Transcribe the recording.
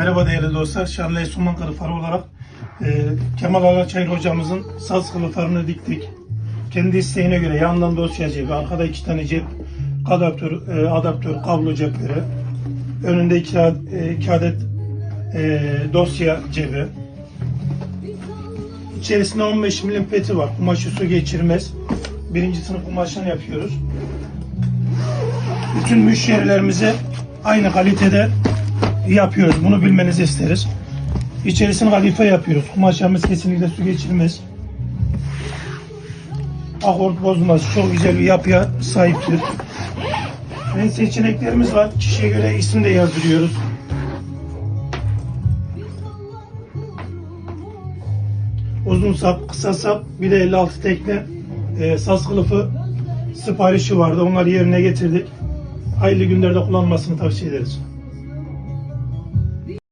Merhaba değerli dostlar. Şarlı Suman Karı farı olarak e, Kemal Alaçayır hocamızın saz kılı farını diktik. Kendi isteğine göre yandan dosya cebi, arkada iki tane cep, adaptör, e, adaptör, kablo cepleri, önünde iki, e, iki adet e, dosya cebi. İçerisinde 15 milim peti var. Kumaşı su geçirmez. Birinci sınıf kumaşını yapıyoruz. Bütün müşterilerimize aynı kalitede yapıyoruz. Bunu bilmenizi isteriz. İçerisine kadife yapıyoruz. Kumaşlarımız kesinlikle su geçirmez. Akort bozmaz. Çok güzel bir yapıya sahiptir. Renk seçeneklerimiz var. Kişiye göre isim de yazdırıyoruz. Uzun sap, kısa sap, bir de 56 tekne e, saz kılıfı siparişi vardı. Onları yerine getirdik. Hayırlı günlerde kullanmasını tavsiye ederiz.